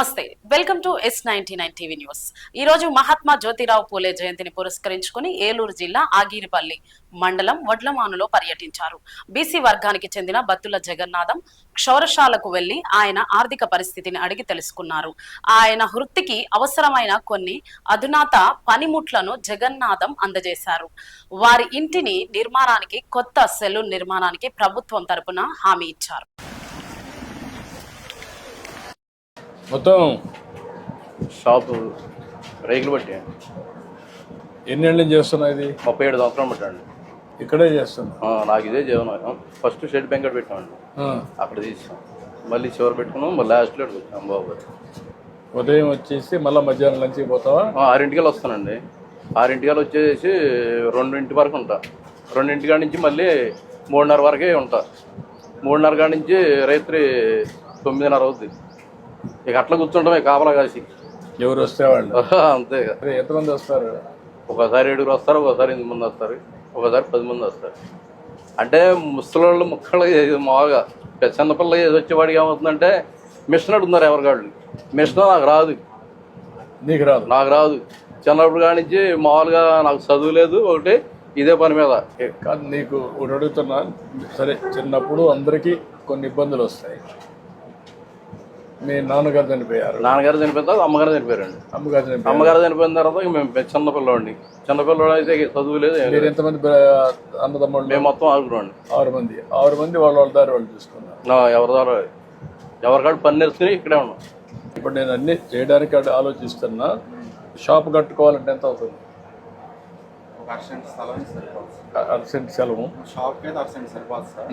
నమస్తే. Welcome to S ninety nine TV news ఈ రోజు మహాత్మా జ్యోతిరావు పూలే జయంతిని పురస్కరించుకుని ఏలూరు జిల్లా ఆగిరిపల్లి మండలం వడ్లమానులో పర్యటించారు. బీసీ వర్గానికి చెందిన బత్తుల జగన్నాథం క్షౌరశాలకు వెళ్ళి ఆయన ఆర్థిక పరిస్థితిని అడిగి తెలుసుకున్నారు. ఆయన వృత్తికి అవసరమైన కొన్ని అధునాత పనిముట్లను జగన్నాథం అందజేశారు. వారి ఇంటిని నిర్మాణానికి కొత్త సెలూన్ నిర్మాణానికి ప్రభుత్వం తరపున హామీ ఇచ్చారు. మొత్తం షాపు రేకులు బట్టి ఎన్నేళ్ళ చేస్తున్నా ఇది? ముప్పై ఏడు సంవత్సరాలు పెట్టండి ఇక్కడే చేస్తున్నా. నాకు ఇదే జీవనం. ఫస్ట్ షెడ్ బెంకట్ పెట్టామండి. అక్కడ తీసాం. మళ్ళీ చివరి పెట్టుకున్నాం మళ్ళీ లాస్ట్లో వచ్చాం బాబు. ఉదయం వచ్చేసి మళ్ళీ మధ్యాహ్నం లంచ్కి పోతావా? ఆరింటికల్ వస్తానండి. ఆరింటికల్ వచ్చేసి రెండింటి వరకు ఉంటా. రెండింటి కాడ నుంచి మళ్ళీ మూడున్నర వరకే ఉంటా. మూడున్నర కాడ నుంచి రాత్రి తొమ్మిదిన్నర అవుద్ది. ఇక అట్లా కూర్చుంటామే కాపలా కాసి. ఎవరు వస్తే వాళ్ళు. అంతే ఎంతమంది వస్తారు? ఒకసారి ఏడుగురు వస్తారు ఒకసారి ఎనిమిది మంది వస్తారు ఒకసారి పది మంది వస్తారు. అంటే ముసలోళ్ళు ముక్కలు మామూలుగా పెద్ద చిన్నపిల్ల ఏది వచ్చేవాడికి ఏమవుతుందంటే మిషన్ అడుగుతున్నారు ఎవరికాళ్ళు మిషన్ నాకు రాదు. నీకు రాదు. నాకు రాదు. చిన్నప్పుడు కానించి మామూలుగా నాకు చదువు లేదు ఒకటి ఇదే పని మీద. కాదు నీకు ఒకటి అడుగుతున్నా. సరే చిన్నప్పుడు అందరికీ కొన్ని ఇబ్బందులు వస్తాయి. మీ నాన్నగారు చనిపోయారు. నాన్నగారు చనిపోయిన తర్వాత అమ్మగారు చనిపోయారండి. అమ్మగారు చనిపోయారు. అమ్మగారు చనిపోయిన తర్వాత ఇక మేము చిన్నపిల్లవాడిని. చిన్నపిల్లవాడు అయితే చదువు లేదు. మీరు. ఎంతమంది అన్నదమ్ముళ్ళు? మేము మొత్తం ఆగుతున్నాండి ఆరు మంది. ఆరు మంది వాళ్ళ వాళ్ళ దారి వాళ్ళు చూసుకున్నారు. ఎవరి ద్వారా ఎవరికాడు పని నేర్చుకుని ఇక్కడే ఉన్నాం. ఇప్పుడు నేను అన్ని చేయడానికి అడ్- ఆలోచిస్తున్నా. షాప్ కట్టుకోవాలంటే ఎంత అవుతుంది? ఒక అర్సెంట్ స్థలం సరిపోతుంది అర్సెంట్ సెలవు షాప్కి అయితే అర్సెంట్ సరిపోతుంది సార్.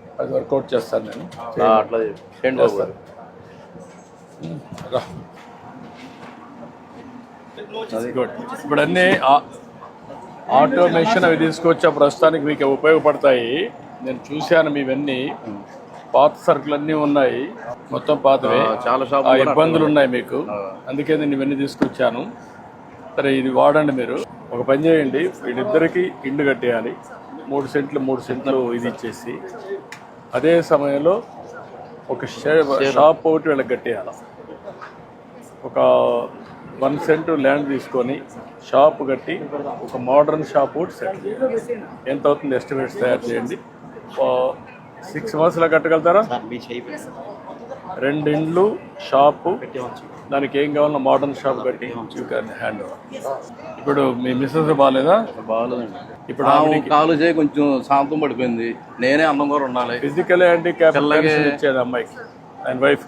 అది వర్కౌట్ చేస్తాను నేను. అట్లా చేయండి బాబు. గారు. రా. గుడ్ ఇప్పుడు అన్ని ఆ- ఆటోమేషన్ అవి తీసుకొచ్చా ప్రస్తుతానికి మీకు ఉపయోగపడతాయి. నేను చూశాను మీవన్నీ. పాత సరుకులు అన్నీ ఉన్నాయి. మొత్తం పాతవే. ఆ, చాలా షాపులు ఆ కూడా ఇబ్బందులు ఉన్నాయి మీకు. అందుకే నేను ఇవన్నీ తీసుకొచ్చాను. సరే ఇది వాడండి మీరు. ఒక పని చేయండి. వీళ్ళిద్దరికి ఇండ్లు కట్టేయాలి. మూడు సెంట్లు మూడు సెంట్లు ఇది ఇచ్చేసి అదే సమయంలో ఒక షాప్. ఒకటి వీళ్ళకి కట్టేయాలి. ఒక వన్ సెంట్ ల్యాండ్ తీసుకొని షాప్ కట్టి ఒక మోడర్న్ షాప్ ఒకటి సెట్ చేయాలి. ఎంత అవుతుంది ఎస్టిమేట్స్ తయారు చేయండి. సిక్స్ మంత్స్లో కట్టగలుగుతారా? మీ చేయి రెండు ఇండ్లు షాపు దానికి ఏం కావాలన్నా మోడర్న్ షాప్ కట్టి యూ క్యాన్ హ్యాండ్ ఓవర్. ఇప్పుడు మీ మిస్సెస్ బాగాలేదా బాగోలేదండి. ఇప్పుడు ఆమె కాలు చేయి కొంచెం శాంతం పడిపోయింది. నేనే అందం కూడా ఉండాలి. ఫిజికల్ హ్యాండిక్యాప్ ఇచ్చేది అమ్మాయికి అండ్ వైఫ్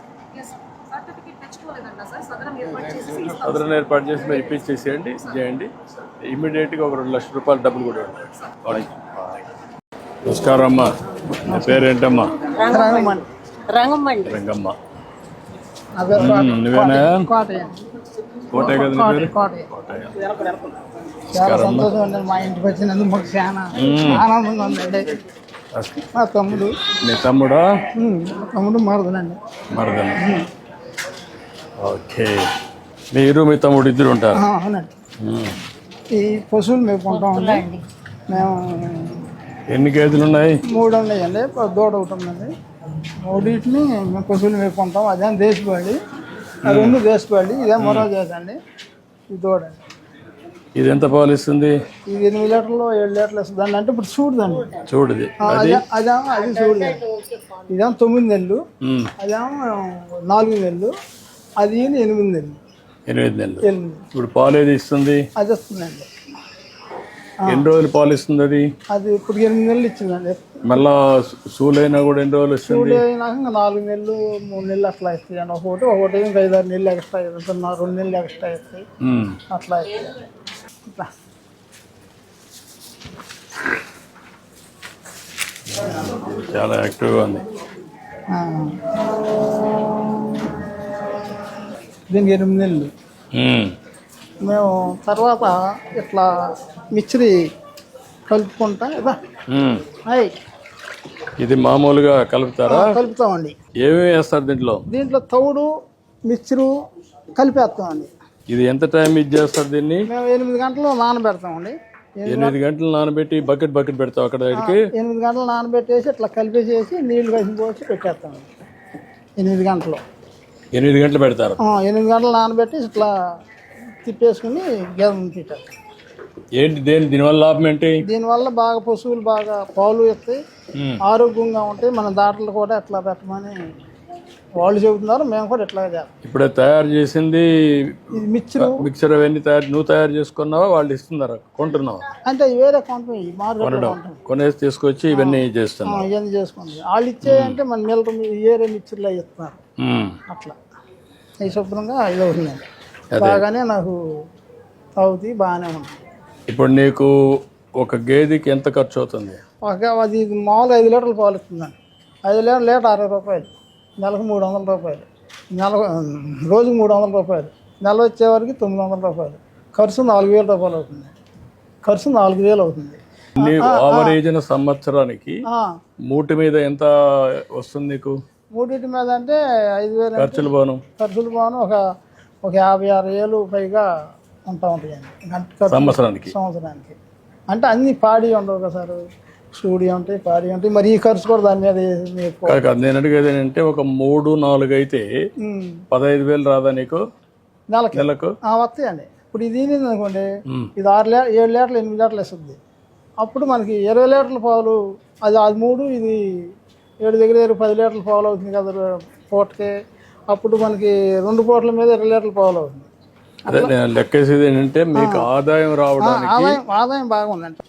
సదరన్ ఏర్పాటు చేసి మీరు ఇప్పించేసేయండి చేయండి. ఇమీడియట్గా ఒక రెండు లక్షల రూపాయలు డబ్బులు కూడా. నమస్కారం అమ్మా నీ పేరేంటమ్మా? రంగమ్మ. నువ్వేనా? కోటయ్య. కోటే కదా కోటయ్య. చాలా సంతోషం అండి మా ఇంటికి వచ్చినందుకు మాకు చాలా ఆనందంగా ఉందండి మా తమ్ముడు. నీ తమ్ముడా? మా తమ్ముడు మరదలండి. మరదలు. ఓకే. మీరు మీ తమ్ముడు ఇద్దరు ఉంటారు? అవునండి. ఈ పశువులు మేపుకుంటామండి మేము ఎన్ని గేదెలు ఉన్నాయి? మూడు ఉన్నాయండి. దూడ ఒకటి ఉందండి మూడింటిని మేము పశువులు మేపుకుంటాం అదే దేశపాడి ఆ రెండు దేశపాడి ఇదే మరో చేసండి ఈ దూడ. ఇది ఎంత పాలు ఇస్తుంది? ఇది ఎనిమిది లీటర్లు ఏడు లీటర్లు ఇస్తుందండి అంటే ఇప్పుడు చూడదండి చూడది. అదేమో అది? చూడలేదు ఇదేమో తొమ్మిది నెలలు. అదేమో నాలుగు నెలలు. అది ఎనిమిది నెలలు. ఎనిమిది నెలలు. ఇప్పుడు పాలు ఏది ఇస్తుంది? అది వస్తుందండి. ఎన్ని రోజులు పాలు ఇస్తుంది అది? అది ఇప్పుడు ఎనిమిది నెలలు ఇచ్చిందండి. మళ్ళా సూలైనా కూడా ఎన్ని రోజులు ఇస్తుంది? అయినాక నాలుగు నెలలు మూడు నెలలు అట్లా ఇస్తాయండి. ఒకటి ఒకటి ఇంకా ఐదు ఆరు నెలలు ఎక్స్ట్రా ఇస్తున్నా రెండు నెలలు ఎక్స్ట్రా ఇస్తాయి మ్మ్. అట్లా ఇస్తాయి ఇట్లా చాలా యాక్టివ్గా ఉంది. దీనికి ఎనిమిది నెలలు. మ్మ్. తర్వాత ఇట్లా మిక్చరీ కలుపుకుంటా. అయ్ ఇది మామూలుగా కలుపుతారా? కలుపుతామండి. ఏమేమి వేస్తారు దీంట్లో? దీంట్లో తౌడు మిక్చరు కలిపేస్తామండి. ఇది ఎంత టైం ఇది చేస్తారు దీన్ని? మేము ఎనిమిది గంటలు నానబెడతామండి. ఎనిమిది గంటలు నానబెట్టి బకెట్ బకెట్ పెడతావు అక్కడ దగ్గరికి ఎనిమిది గంటలు నానబెట్టేసి ఇట్లా కలిపేసేసి నీళ్ళు కలిసి పోసి పెట్టేస్తామండి. ఎనిమిది గంటలు. ఎనిమిది గంటలు పెడతారు. ఎనిమిది గంటలు నానబెట్టి ఇట్లా తిప్పేసుకుని గేదె పెట్టారు ఏంటి దేని దీనివల్ల లాభం ఏంటి? దీనివల్ల బాగా పశువులు బాగా పాలు ఇస్తాయి. ఆరోగ్యంగా ఉంటాయి. మన దాంట్లో కూడా ఎట్లా పెట్టమని వాళ్ళు చెబుతున్నారు మేము కూడా ఇట్లా చేస్తాం. ఇప్పుడే తయారు చేసింది మిక్చరు. మిక్సర్ అవన్నీ తయారు నువ్వు తయారు చేసుకున్నావా వాళ్ళు ఇస్తున్నారా కొంటున్నావా? అంటే వేరే కొంటాం ఈ మార్కెట్లో కొనడం. కొంటాం కొనేసి తీసుకొచ్చి ఇవన్నీ ఆ, చేస్తున్నావు ఇవన్నీ చేసుకుంది వాళ్ళు ఇచ్చేయంటే మన మిల్లర్ ఏరే మిక్చర్లో ఇస్తున్నారు. అట్లా. ఈ శుభ్రంగా ఇది అవుతుందండి బాగానే నాకు అవుతాయి బాగానే ఉంటుంది ఇప్పుడు నీకు ఒక గేదెకి ఎంత ఖర్చు అవుతుంది? ఒక అది మామూలుగా ఐదు లీటర్లు పాలు ఇస్తుందండి. ఐదు లీటర్ లీటర్ అరవై రూపాయలు. నెలకు మూడు వందల రూపాయలు. నెల రోజుకి మూడు వందల రూపాయలు. నెల వచ్చేవరకు తొమ్మిది వందల రూపాయలు. ఖర్చు నాలుగు వేల రూపాయలు అవుతుంది. ఖర్చు నాలుగు వేలు అవుతుంది. ఆవరేజ్న సంవత్సరానికి మూటి మీద ఎంత వస్తుంది నీకు? మూడింటి మీద అంటే ఐదు వేలు ఖర్చులు పోను. ఖర్చులు పోను. ఒక ఒక యాభై ఆరు వేలు పైగా ఉంటా ఉంటాయండి. సంవత్సరానికి. సంవత్సరానికి. అంటే అన్ని పాడి ఉండవు కదా సార్? సూడి ఉంటాయి పాడి ఉంటాయి మరి ఈ ఖర్చు కూడా దాని మీద కాదు నేను అడిగేది ఏంటంటే ఒక మూడు నాలుగు అయితే పదహైదు వేలు రాదా నీకు? నెలకి. నెలకు? వస్తాయండి ఇప్పుడు ఇది అనుకోండి. ఇది ఆరు లే ఏడు లీటర్లు ఎనిమిది లీటర్లు ఇస్తుంది అప్పుడు మనకి ఇరవై లీటర్ల పాలు అది అది మూడు ఇది ఏడు దగ్గర దగ్గర పది లీటర్ల పాలు అవుతుంది కదా పూటకి. అప్పుడు మనకి రెండు పూటల మీద ఇరవై లీటర్ల పాలు అవుతుంది. అదే నేను లెక్కేసేది ఏంటంటే మీకు ఆదాయం రావడానికి ఆదాయం ఆదాయం బాగుందండి